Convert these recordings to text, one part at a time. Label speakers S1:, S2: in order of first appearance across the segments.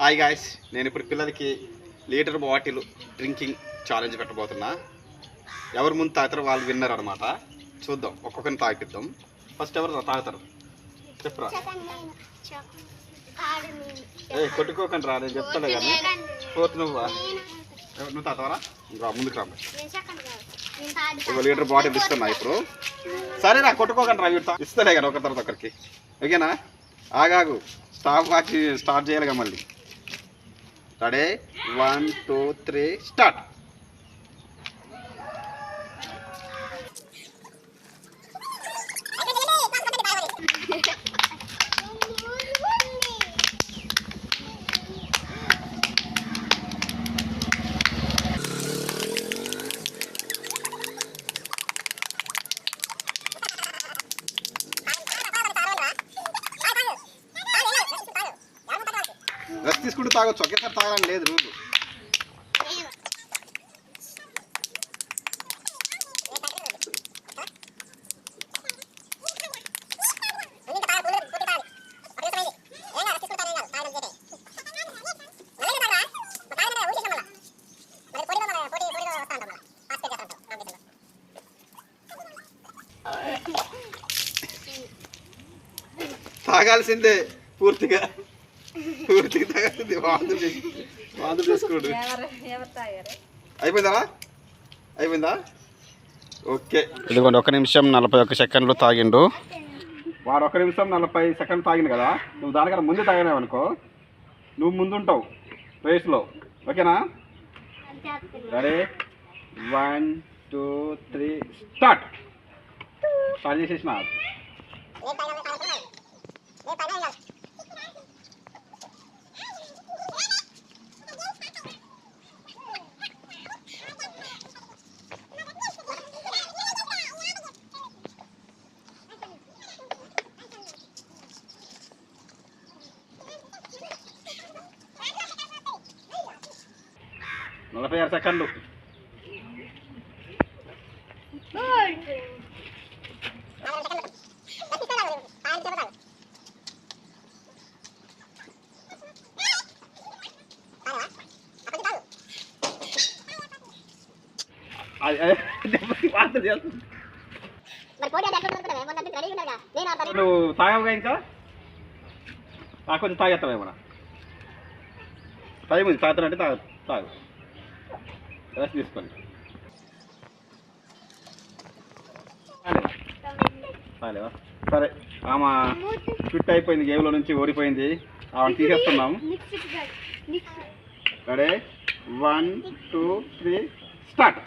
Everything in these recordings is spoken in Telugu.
S1: హాయ్ గాయస్ నేను ఇప్పుడు పిల్లలకి లీటర్ బాటిల్ డ్రింకింగ్ ఛాలెంజ్ పెట్టబోతున్నా. ఎవరు ముందు తాగుతారో వాళ్ళు విన్నర్ అనమాట చూద్దాం ఒక్కొక్కరిని తాగిపిద్దాం. ఫస్ట్ ఎవరు తాగుతారు? చెప్పురా. ఏ కొట్టుకోకండి రా నేను చెప్తాను కానీ. ఫోర్త్ నువ్వు నువ్వు తాగుతావరా ఇంకా ముందుకు రా ఒక లీటర్ బాటిల్ ఇస్తున్నా ఇప్పుడు. సరేనా కొట్టుకోకండి రా వీడు ఇస్తలే కదా ఒక తర్వాత ఒకరికి. ఓకేనా? ఆగాగు. స్టాప్ వాచ్ స్టార్ట్ చేయాలిగా మళ్ళీ. Ready? One two three start rest తీసుకుంటూ తాగొచ్చు. ఒకేసారి తాగడం లేదు రూల్ తాగాల్సిందే పూర్తిగా. వాంతులు చేసుకోండి అయిపోయిందా? అయిపోయిందా? ఓకే. ఇదిగోండి ఒక నిమిషం నలభై ఒక్క సెకండ్లు తాగిండు. వాడు ఒక నిమిషం నలభై సెకండ్ తాగిండు కదా? నువ్వు దానికన్నా ముందే తాగినావు అనుకో. నువ్వు ముందుంటావు రేస్లో. ఓకేనా? సరే one two three start! Start చేసేసిన. నలభై ఆరు సెకండ్లు అది- అది- దెబ్బకి వాంతులు చేస్తుంది. నువ్వు తాగవుగా ఇంకా ఆ, కొంచెం తాగేస్తావు ఏమన్నా టైం ఉంది తాగుతానంటే తాగు తాగు రెస్ట్ తీసుకోండి తాగలేవా సరే ఆమె ఫిట్ అయిపోయింది గేమ్లో నుంచి ఓడిపోయింది. ఆమె తీసేస్తున్నాము. Ready one two three start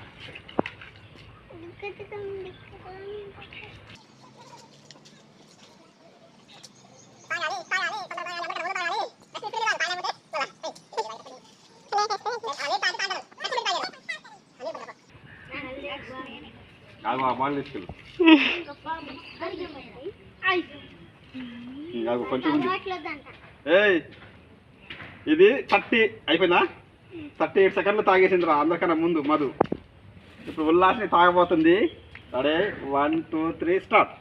S1: ball తీసుకెళ్ళు ఆగు, కొంచెం ఉంది. ఏయ్ ఇది థర్టీ అయిపోయిందా? థర్టీ ఎయిట్ సెకండ్లు తాగేసింది రా అందరికన్నా ముందు మధు. ఇప్పుడు ఉల్లాస్ని తాగబోతుంది. అడే వన్ టూ త్రీ స్టార్ట్.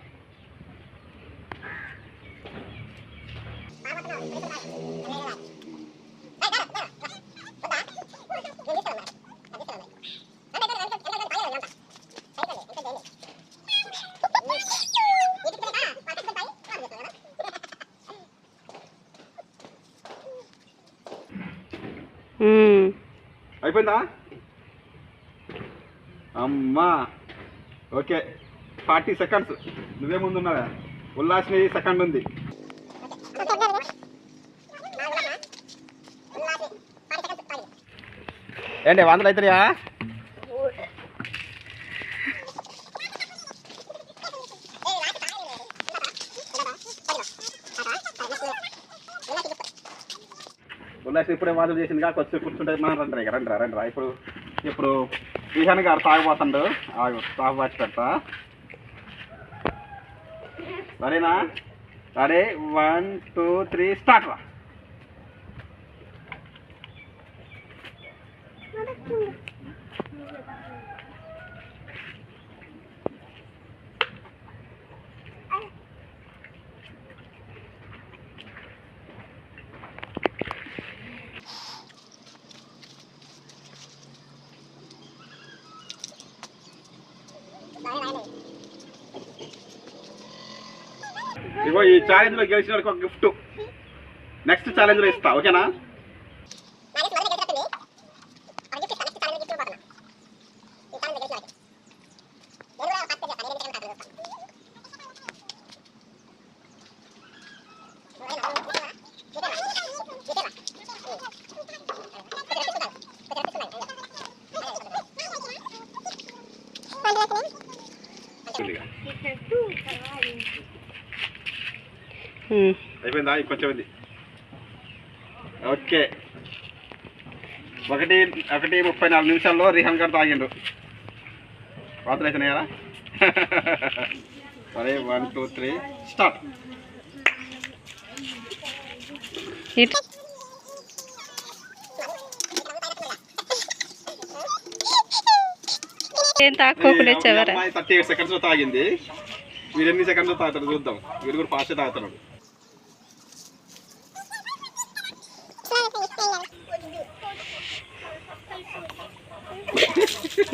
S1: అయిపోయిందా? అమ్మా. Okay forty seconds. నువ్వే ముందున్నావా. ఉల్లాస్ని సెకండ్ ఉంది. ఏంటి వందలు అవుతాయా ఉల్లాస్ ఇప్పుడే వాదం చేసింది కాక వచ్చి కూర్చుంటే మనం రండి రండి రా రండి రా. ఇప్పుడు ఇప్పుడు విహాన్ గారు తాగిపోతుండు ఆగు తాగు వచ్చి పెడతా. సరేనా? సరే వన్ టూ త్రీ స్టార్ట్ రా. ఇగో ఈ ఛాలెంజ్లో గెలిచిన వాళ్ళకి ఒక గిఫ్ట్ నెక్స్ట్ ఛాలెంజ్లో ఇస్తా ఓకేనా కొద్దిగా.
S2: ఉమ్.
S1: అయిపోయిందా? ఇంకొంచెం ఉంది. ఓకే. ఒకటి ఒకటి ముప్పై నాలుగు నిమిషాల్లో రిహాన్ గారు తాగిండు. వాతలు అయితేనే సరే వన్ టూ త్రీ స్టార్ట్.
S2: ఏం
S1: థర్టీ ఎయిట్ సెకండ్స్లో తాగింది. వీడు ఎన్ని సెకండ్స్ తాగుతాడు చూద్దాం. వీడు కూడా ఫాస్ట్ తాగుతున్నాడు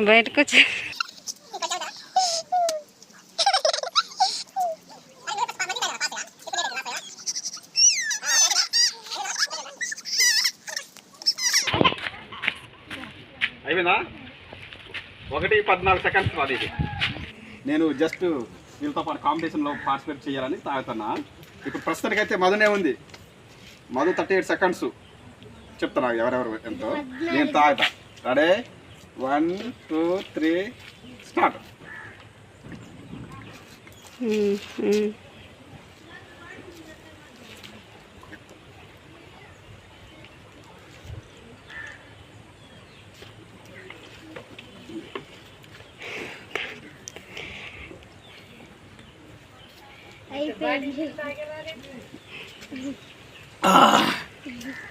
S2: బయటకు వచ్చి.
S1: అయిపోయిందా? ఒకటి పద్నాలుగు సెకండ్స్ రాదు ఇది. నేను జస్ట్ వీళ్ళతో పాటు కాంపిటీషన్లో పార్టిసిపేట్ చేయాలని తాగుతున్నా. ఇప్పుడు ప్రస్తుతానికైతే మధునే ఉంది. మధు థర్టీ ఎయిట్ సెకండ్స్ చెప్తున్నా ఎవరెవరు ఎంతో? నేను తాగుతా. Ready one two three start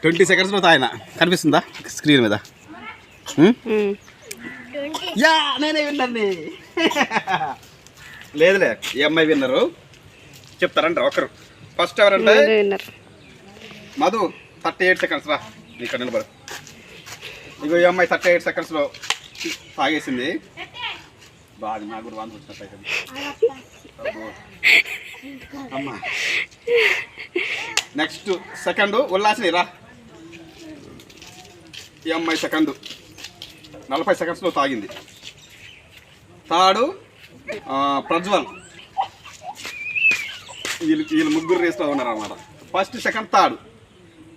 S1: twenty సెకండ్స్లో తాగిన కనిపిస్తుందా? స్క్రీన్ మీద. యా నేనే విన్నర్ని. లేదులే ఈ అమ్మాయి విన్నరు. చెప్తారంట ఒకరు. ఫస్ట్ ఎవరంటే? మధు థర్టీ ఎయిట్ సెకండ్స్ రా ఇక్కడ నిలబడు. ఇగో ఈ అమ్మాయి థర్టీ ఎయిట్ సెకండ్స్లో తాగేసింది. బాగా నాకు కూడా వాంతి వచ్చినట్టు. అమ్మా. నెక్స్ట్ సెకండ్ ఉల్లాసిని రా. ఈ అమ్మాయి సెకండ్ నలభై సెకండ్స్లో తాగింది. తాడు ఆ, ప్రజ్వల్. వీళ్ళు వీళ్ళు ముగ్గురు రేస్లో ఉన్నారు అనమాట ఫస్ట్ సెకండ్ థర్డ్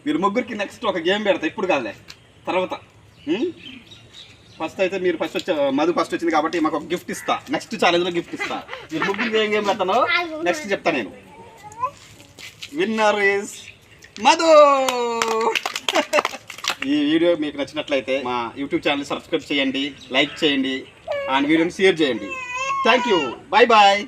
S1: మీరు ముగ్గురికి నెక్స్ట్ ఒక గేమ్ పెడతా. ఇప్పుడు కాదులే. తర్వాత. ఫస్ట్ అయితే మీరు ఫస్ట్ వచ్చే మధు ఫస్ట్ వచ్చింది కాబట్టి మాకు ఒక గిఫ్ట్ ఇస్తా. నెక్స్ట్ ఛాలెంజ్లో గిఫ్ట్ ఇస్తా. మీరు ముగ్గురికి ఏం గేమ్ పెడతానో నెక్స్ట్ చెప్తా నేను. Winner is Madhu! ఈ వీడియో మీకు నచ్చినట్లయితే మా యూట్యూబ్ ఛానల్ సబ్స్క్రైబ్ చేయండి లైక్ చేయండి అండ్ వీడియోని షేర్ చేయండి. Thank you bye bye